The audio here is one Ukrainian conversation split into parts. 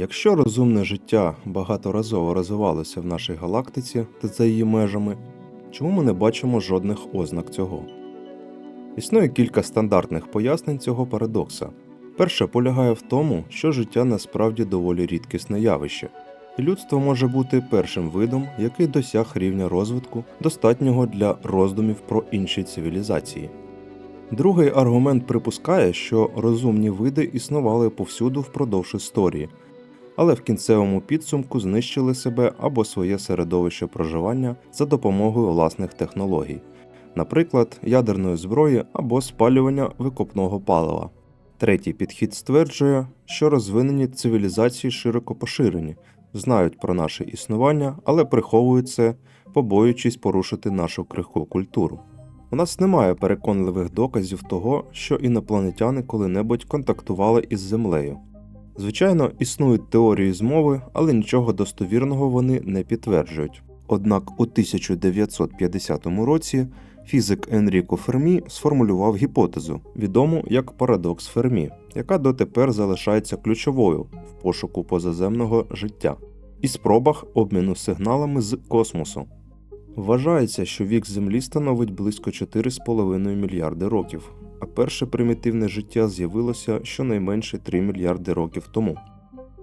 Якщо розумне життя багаторазово розвивалося в нашій галактиці та за її межами, чому ми не бачимо жодних ознак цього? Існує кілька стандартних пояснень цього парадокса. Перше полягає в тому, що життя насправді доволі рідкісне явище, і людство може бути першим видом, який досяг рівня розвитку, достатнього для роздумів про інші цивілізації. Другий аргумент припускає, що розумні види існували повсюду впродовж історії, але в кінцевому підсумку знищили себе або своє середовище проживання за допомогою власних технологій, наприклад, ядерної зброї або спалювання викопного палива. Третій підхід стверджує, що розвинені цивілізації широко поширені, знають про наше існування, але приховують це, побоюючись порушити нашу крихку культуру. У нас немає переконливих доказів того, що інопланетяни коли-небудь контактували із Землею. Звичайно, існують теорії змови, але нічого достовірного вони не підтверджують. Однак у 1950 році фізик Енріко Фермі сформулював гіпотезу, відому як парадокс Фермі, яка дотепер залишається ключовою в пошуку позаземного життя і спробах обміну сигналами з космосу. Вважається, що вік Землі становить близько 4,5 мільярди років, а перше примітивне життя з'явилося щонайменше 3 мільярди років тому.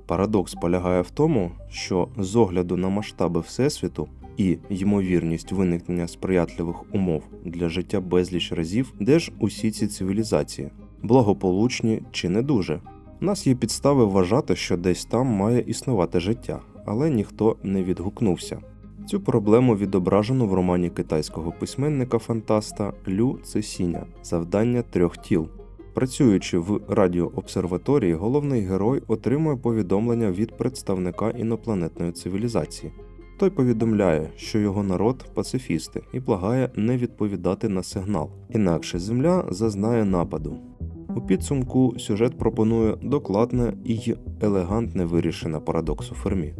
Парадокс полягає в тому, що з огляду на масштаби Всесвіту і ймовірність виникнення сприятливих умов для життя безліч разів, де ж усі ці цивілізації, благополучні чи не дуже. У нас є підстави вважати, що десь там має існувати життя, але ніхто не відгукнувся. Цю проблему відображено в романі китайського письменника фантаста Лю Цесіня Завдання трьох тіл. Працюючи в радіообсерваторії, головний герой отримує повідомлення від представника інопланетної цивілізації. Той повідомляє, що його народ пацифісти і благає не відповідати на сигнал, інакше Земля зазнає нападу. У підсумку сюжет пропонує докладне і елегантне вирішення парадоксу Фермі.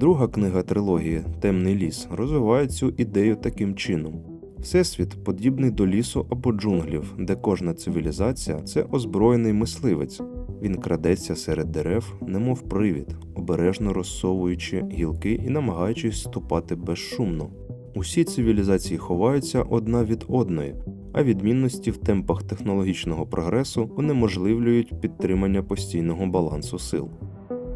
Друга книга трилогії Темний ліс розвиває цю ідею таким чином: Всесвіт подібний до лісу або джунглів, де кожна цивілізація це озброєний мисливець. Він крадеться серед дерев, немов привід, обережно розсовуючи гілки і намагаючись ступати безшумно. Усі цивілізації ховаються одна від одної, а відмінності в темпах технологічного прогресу унеможливлюють підтримання постійного балансу сил.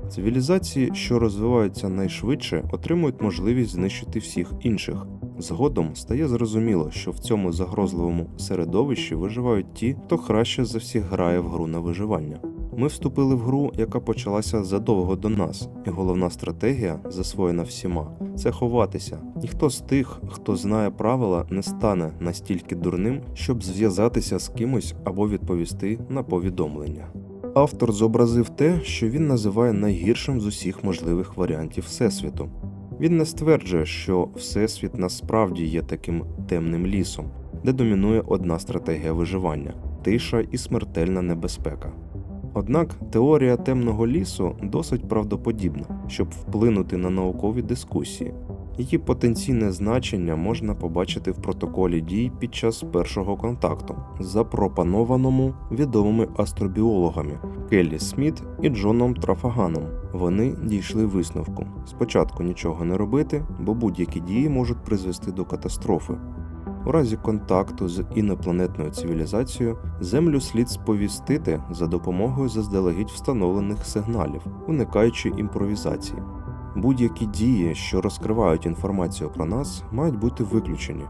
Цивілізації, що розвиваються найшвидше, отримують можливість знищити всіх інших. Згодом стає зрозуміло, що в цьому загрозливому середовищі виживають ті, хто краще за всіх грає в гру на виживання. Ми вступили в гру, яка почалася задовго до нас, і головна стратегія, засвоєна всіма, це ховатися. Ніхто з тих, хто знає правила, не стане настільки дурним, щоб зв'язатися з кимось або відповісти на повідомлення. Автор зобразив те, що він називає найгіршим з усіх можливих варіантів Всесвіту. Він не стверджує, що Всесвіт насправді є таким темним лісом, де домінує одна стратегія виживання тиша і смертельна небезпека. Однак теорія темного лісу досить правдоподібна, щоб вплинути на наукові дискусії. Її потенційне значення можна побачити в протоколі дій під час першого контакту, запропонованому відомими астробіологами Келлі Сміт і Джоном Трафаганом. Вони дійшли висновку: спочатку нічого не робити, бо будь-які дії можуть призвести до катастрофи. У разі контакту з інопланетною цивілізацією Землю слід сповістити за допомогою заздалегідь встановлених сигналів, уникаючи імпровізації. Будь-які дії, що розкривають інформацію про нас, мають бути виключені.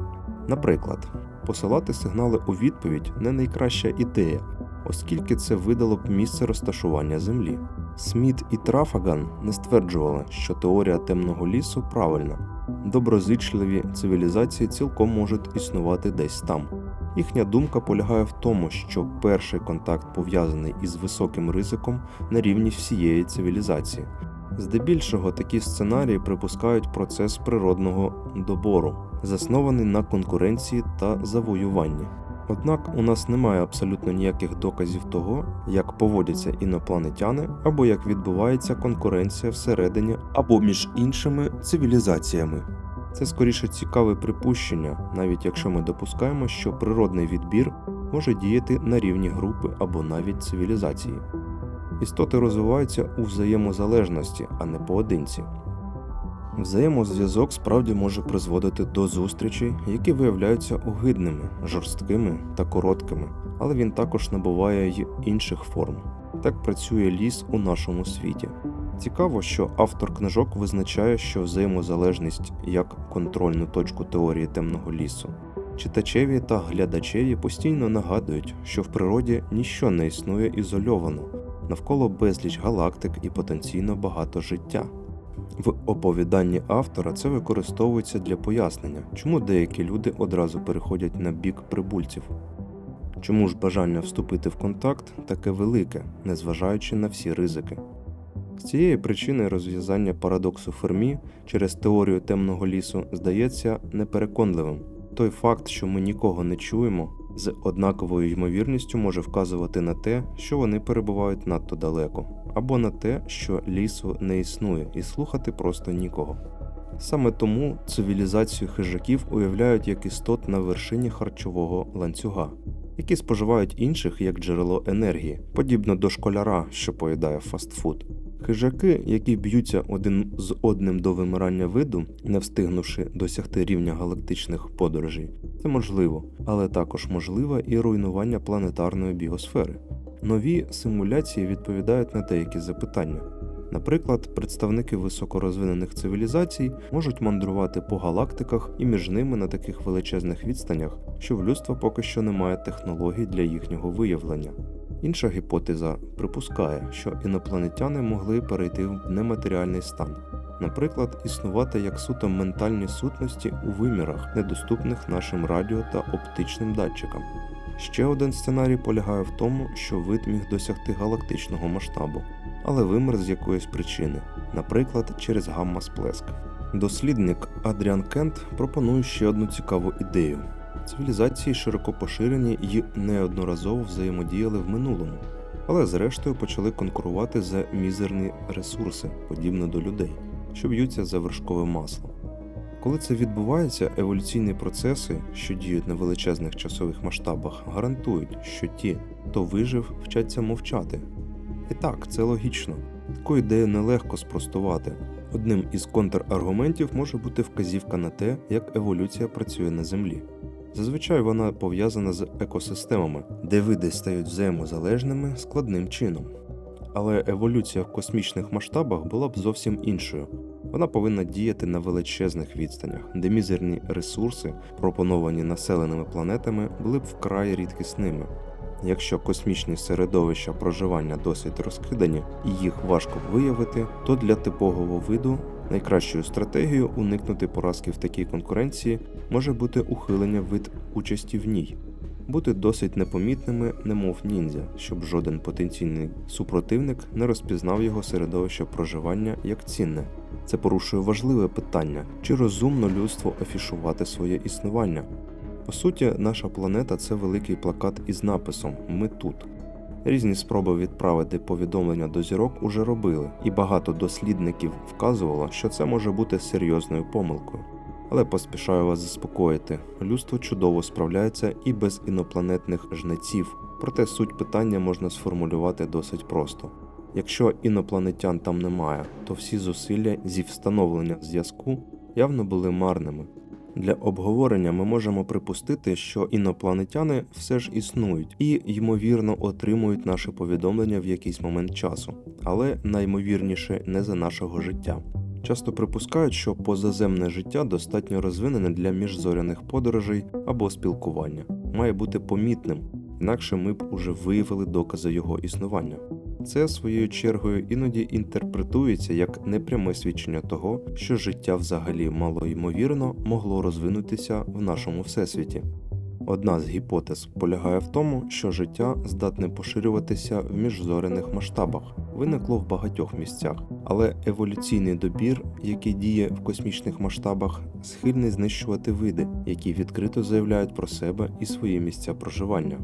Наприклад, посилати сигнали у відповідь не найкраща ідея, оскільки це видало б місце розташування Землі. Сміт і Трафаган не стверджували, що теорія темного лісу правильна. Доброзичливі цивілізації цілком можуть існувати десь там. Їхня думка полягає в тому, що перший контакт пов'язаний із високим ризиком на рівні всієї цивілізації. Здебільшого такі сценарії припускають процес природного добору, заснований на конкуренції та завоюванні. Однак у нас немає абсолютно ніяких доказів того, як поводяться інопланетяни або як відбувається конкуренція всередині або між іншими цивілізаціями. Це скоріше цікаве припущення, навіть якщо ми допускаємо, що природний відбір може діяти на рівні групи або навіть цивілізації. Істоти розвиваються у взаємозалежності, а не поодинці. Взаємозв'язок справді може призводити до зустрічей, які виявляються огидними, жорсткими та короткими, але він також набуває й інших форм. Так працює ліс у нашому світі. Цікаво, що автор книжок визначає, що взаємозалежність як контрольну точку теорії темного лісу. Читачеві та глядачеві постійно нагадують, що в природі ніщо не існує ізольовано, навколо безліч галактик і потенційно багато життя. В оповіданні автора це використовується для пояснення, чому деякі люди одразу переходять на бік прибульців. Чому ж бажання вступити в контакт таке велике, незважаючи на всі ризики? З цієї причини розв'язання парадоксу Фермі через теорію темного лісу здається непереконливим. Той факт, що ми нікого не чуємо, з однаковою ймовірністю може вказувати на те, що вони перебувають надто далеко, або на те, що лісу не існує, і слухати просто нікого. Саме тому цивілізацію хижаків уявляють як істот на вершині харчового ланцюга, які споживають інших як джерело енергії, подібно до школяра, що поїдає фастфуд. Хижаки, які б'ються один з одним до вимирання виду, не встигнувши досягти рівня галактичних подорожей, це можливо, але також можливе і руйнування планетарної біосфери. Нові симуляції відповідають на деякі запитання. Наприклад, представники високорозвинених цивілізацій можуть мандрувати по галактиках і між ними на таких величезних відстанях, що в людства поки що немає технологій для їхнього виявлення. Інша гіпотеза припускає, що інопланетяни могли перейти в нематеріальний стан, наприклад, існувати як суто ментальні сутності у вимірах, недоступних нашим радіо та оптичним датчикам. Ще один сценарій полягає в тому, що вид міг досягти галактичного масштабу, але вимер з якоїсь причини, наприклад, через гамма-сплеск. Дослідник Адріан Кент пропонує ще одну цікаву ідею. Цивілізації широко поширені і неодноразово взаємодіяли в минулому, але зрештою почали конкурувати за мізерні ресурси, подібно до людей, що б'ються за вершкове масло. Коли це відбувається, еволюційні процеси, що діють на величезних часових масштабах, гарантують, що ті, хто вижив, вчаться мовчати. І так, це логічно. Таку ідею нелегко спростувати. Одним із контраргументів може бути вказівка на те, як еволюція працює на Землі. Зазвичай вона пов'язана з екосистемами, де види стають взаємозалежними складним чином. Але еволюція в космічних масштабах була б зовсім іншою. Вона повинна діяти на величезних відстанях, де мізерні ресурси, пропоновані населеними планетами, були б вкрай рідкісними. Якщо космічні середовища проживання досить розкидані і їх важко виявити, то для типового виду найкращою стратегією уникнути поразки в такій конкуренції може бути ухилення від участі в ній, бути досить непомітними, немов ніндзя, щоб жоден потенційний супротивник не розпізнав його середовище проживання як цінне. Це порушує важливе питання, чи розумно людство афішувати своє існування. По суті, наша планета це великий плакат із написом Ми тут. Різні спроби відправити повідомлення до зірок уже робили, і багато дослідників вказувало, що це може бути серйозною помилкою. Але поспішаю вас заспокоїти, людство чудово справляється і без інопланетних жнеців, проте суть питання можна сформулювати досить просто. Якщо інопланетян там немає, то всі зусилля зі встановлення зв'язку явно були марними. Для обговорення ми можемо припустити, що інопланетяни все ж існують і, ймовірно, отримують наше повідомлення в якийсь момент часу, але наймовірніше не за нашого життя. Часто припускають, що позаземне життя достатньо розвинене для міжзоряних подорожей або спілкування, має бути помітним, інакше ми б уже виявили докази його існування. Це своєю чергою іноді інтерпретується як непряме свідчення того, що життя взагалі малоймовірно могло розвинутися в нашому всесвіті. Одна з гіпотез полягає в тому, що життя здатне поширюватися в міжзоряних масштабах, виникло в багатьох місцях, але еволюційний добір, який діє в космічних масштабах, схильний знищувати види, які відкрито заявляють про себе і свої місця проживання.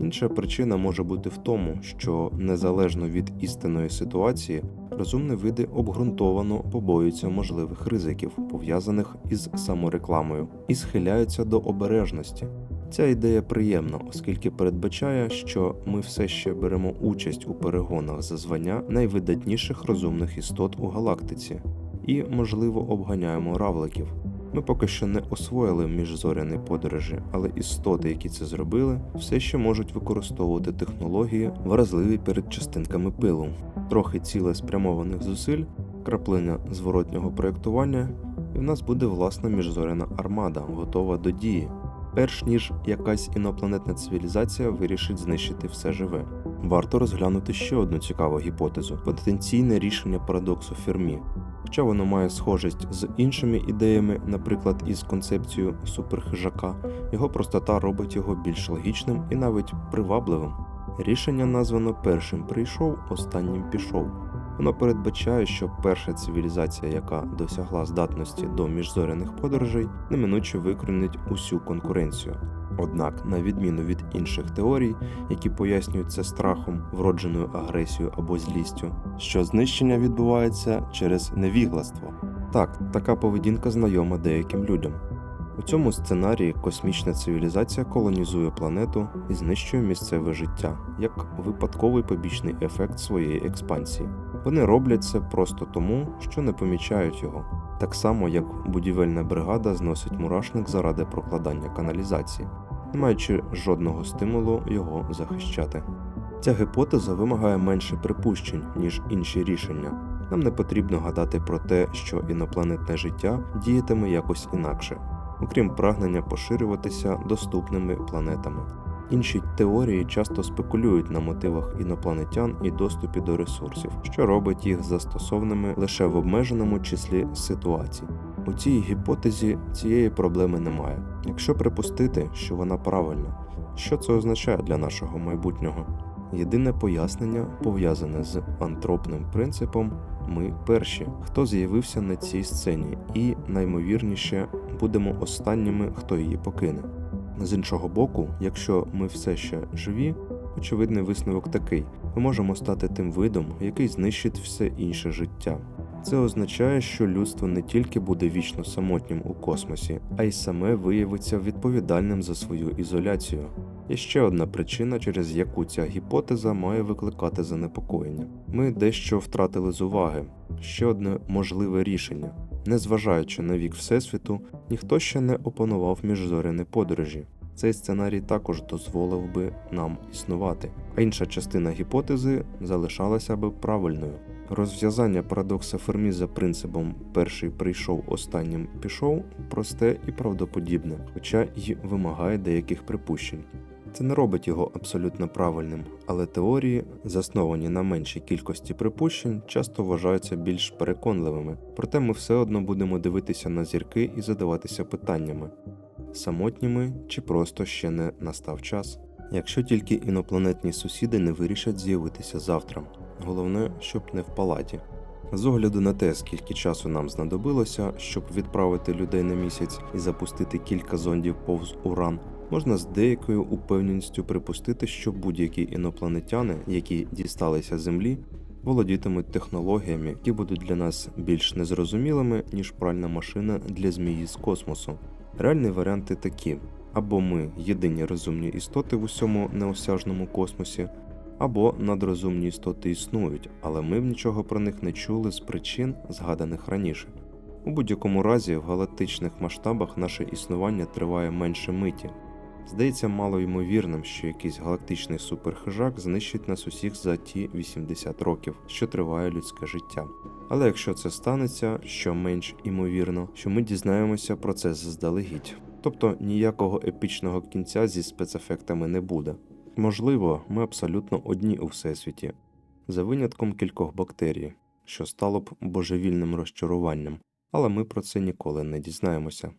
Інша причина може бути в тому, що незалежно від істинної ситуації, розумні види обґрунтовано побоюються можливих ризиків, пов'язаних із саморекламою, і схиляються до обережності. Ця ідея приємна, оскільки передбачає, що ми все ще беремо участь у перегонах за звання найвидатніших розумних істот у галактиці і, можливо, обганяємо равликів. Ми поки що не освоїли міжзоряні подорожі, але істоти, які це зробили, все ще можуть використовувати технології, вразливі перед частинками пилу, трохи цілеспрямованих зусиль, краплина зворотнього проєктування, і в нас буде власна міжзоряна армада, готова до дії, перш ніж якась інопланетна цивілізація вирішить знищити все живе. Варто розглянути ще одну цікаву гіпотезу: потенційне рішення парадоксу Фермі. Хоча воно має схожість з іншими ідеями, наприклад, із концепцією суперхижака, його простота робить його більш логічним і навіть привабливим. Рішення названо першим прийшов, останнім пішов. Воно передбачає, що перша цивілізація, яка досягла здатності до міжзоряних подорожей, неминуче викорінить усю конкуренцію. Однак, на відміну від інших теорій, які пояснюють це страхом, вродженою агресією або злістю, що знищення відбувається через невігластво. Так, така поведінка знайома деяким людям. У цьому сценарії космічна цивілізація колонізує планету і знищує місцеве життя як випадковий побічний ефект своєї експансії. Вони роблять це просто тому, що не помічають його, так само як будівельна бригада зносить мурашник заради прокладання каналізації, не маючи жодного стимулу його захищати. Ця гіпотеза вимагає менше припущень, ніж інші рішення. Нам не потрібно гадати про те, що інопланетне життя діятиме якось інакше, окрім прагнення поширюватися доступними планетами. Інші теорії часто спекулюють на мотивах інопланетян і доступі до ресурсів, що робить їх застосовними лише в обмеженому числі ситуацій. У цій гіпотезі цієї проблеми немає. Якщо припустити, що вона правильна, що це означає для нашого майбутнього? Єдине пояснення пов'язане з антропним принципом ми перші, хто з'явився на цій сцені, і наймовірніше будемо останніми, хто її покине. З іншого боку, якщо ми все ще живі, очевидний висновок такий: ми можемо стати тим видом, який знищить все інше життя. Це означає, що людство не тільки буде вічно самотнім у космосі, а й саме виявиться відповідальним за свою ізоляцію. Є ще одна причина, через яку ця гіпотеза має викликати занепокоєння. Ми дещо втратили з уваги. Ще одне можливе рішення. Незважаючи на вік Всесвіту, ніхто ще не опанував міжзоряні подорожі. Цей сценарій також дозволив би нам існувати, а інша частина гіпотези залишалася би правильною. Розв'язання парадокса Фермі за принципом перший прийшов, останнім пішов просте і правдоподібне, хоча й вимагає деяких припущень. Це не робить його абсолютно правильним, але теорії, засновані на меншій кількості припущень, часто вважаються більш переконливими. Проте ми все одно будемо дивитися на зірки і задаватися питаннями: самотніми чи просто ще не настав час. Якщо тільки інопланетні сусіди не вирішать з'явитися завтра, головне, щоб не в палаті. З огляду на те, скільки часу нам знадобилося, щоб відправити людей на місяць і запустити кілька зондів повз Уран, можна з деякою упевненістю припустити, що будь-які інопланетяни, які дісталися Землі, володітимуть технологіями, які будуть для нас більш незрозумілими, ніж пральна машина для змії з космосу. Реальні варіанти такі: або ми єдині розумні істоти в усьому неосяжному космосі, або надрозумні істоти існують, але ми б нічого про них не чули з причин, згаданих раніше. У будь-якому разі, в галактичних масштабах наше існування триває менше миті. Здається мало ймовірним, що якийсь галактичний суперхижак знищить нас усіх за ті 80 років, що триває людське життя. Але якщо це станеться, що менш імовірно, що ми дізнаємося про це заздалегідь. Тобто ніякого епічного кінця зі спецефектами не буде. Можливо, ми абсолютно одні у всесвіті, за винятком кількох бактерій, що стало б божевільним розчаруванням, але ми про це ніколи не дізнаємося.